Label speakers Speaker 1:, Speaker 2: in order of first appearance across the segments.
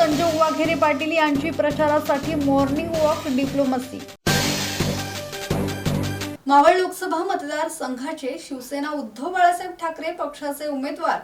Speaker 1: पाटील यांची प्रचारासाठी morning walk diplomacy. Maval Lok Sabha मतदारसंघाचे शिवसेना उद्धव बाळासाहेब ठाकरे पक्षाचे उमेदवार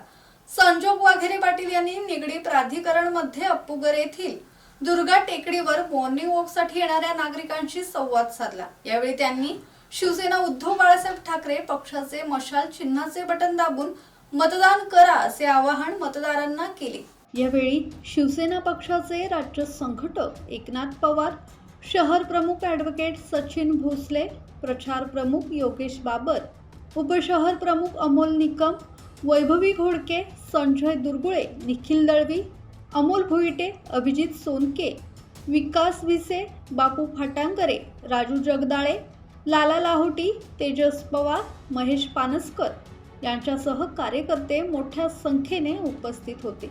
Speaker 1: संजोग वाघेरे पाटील यांनी निगडी प्राधिकरणमध्ये अप्पुगर येथील दुर्गा टेकडीवर मॉर्निंग वॉकसाठी येणाऱ्या नागरिकांशी संवाद साधला. यावेळी त्यांनी शिवसेना उद्धव बाळासाहेब ठाकरे पक्षाचे मशाल चिन्हाचे बटन दाबून मतदान करा असे आवाहन मतदारांना केले. यावेळी शिवसेना पक्षाचे राज्य संघटक एकनाथ पवार शहर प्रमुख ॲडव्होकेट सचिन भोसले प्रचार प्रमुख योगेश बाबर उपशहर प्रमुख अमोल निकम वैभवी घोडके संजय दुर्गुळे निखिल दळवी अमोल भोईटे अभिजित सोनके विकास विसे बापू फाटांगरे राजू जगदाळे लाला लाहोटी तेजस पवार महेश पानसकर यांच्यासह कार्यकर्ते मोठ्या संख्येने उपस्थित होते.